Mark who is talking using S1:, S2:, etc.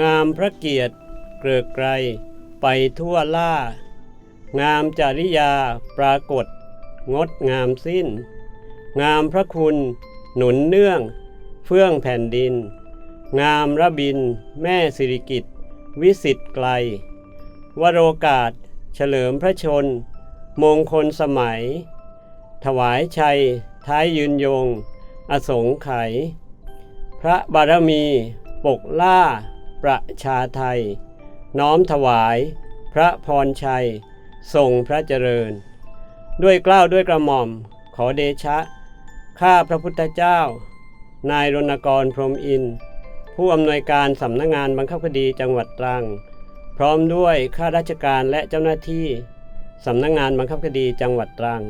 S1: งามพระเกียรติเกลือไกรไปทั่วล่า งามจริยาปรากฏ งดงามสิ้น งามพระคุณ หนุนเนื่อง เฟื่องแผ่นดิน งามระบิน แม่สิริกิตวิสิตไกล วโรกาส เฉลิมพระชน มงคลสมัย ถวายชัย ท้ายยืนยง อสงไขยพระบารมี ปกล่า ประชาไทย น้อมถวาย พระพรชัย ทรงพระเจริญ ด้วยเกล้าวด้วยกระหม่อม ขอเดชะ ข้าพระพุทธเจ้า นายรณกรพรหมอิน ผู้อำนวยการสำนักงานบังคับคดีจังหวัดตรัง พร้อมด้วยข้าราชการและเจ้าหน้าที่สำนักงานบังคับคดีจังหวัดตรัง